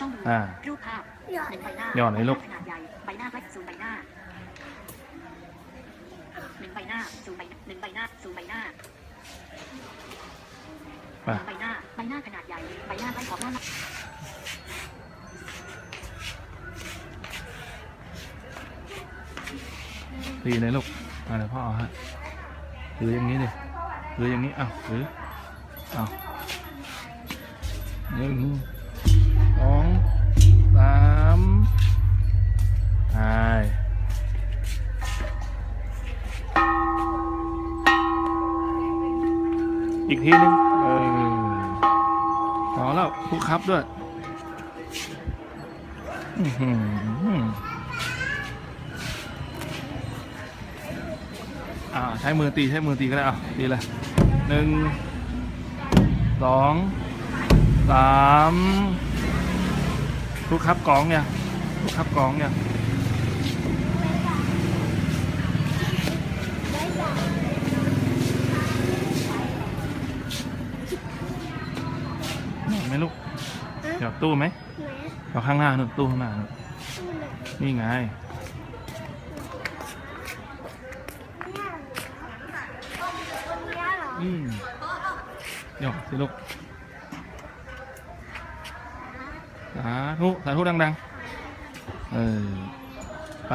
ช่องดูอ่ารูปภาพหนึ่งใบหน้าย่อหน่อยลูกขนาดใหญ่ใบหน้าใกล้ซูมใบหน้าหนึ่งใบหน้าซูมใบหนึ่งใบหน้าซูมใบหน้าไปหนึ่งใบหน้าใบหน้าขนาดใหญ่ใบหน้าใกล้ขอบหน้าตีเลยลูกมาเดี๋ยวพ่อเอาฮะถืออย่างนี้ดิถืออย่างนี้เอ้าถือเอ้าหนึ่ อีกทีนึงเออพอแล้วคุกครับด้วยอ่าใช้มือตีใช้มือตีก็ได้อะตีเลยหนึ่งสองสามทุกครับกองเนี่ยทุกครับกองเนี่ย หยอดไหมลูกหยอดตู้ไหมหยอดข้างหน้าหนึ่งตู้ข้างหน้านู่นนี่ไงอืมหยอกสิลูกสาธุสาธุดังๆ เออไป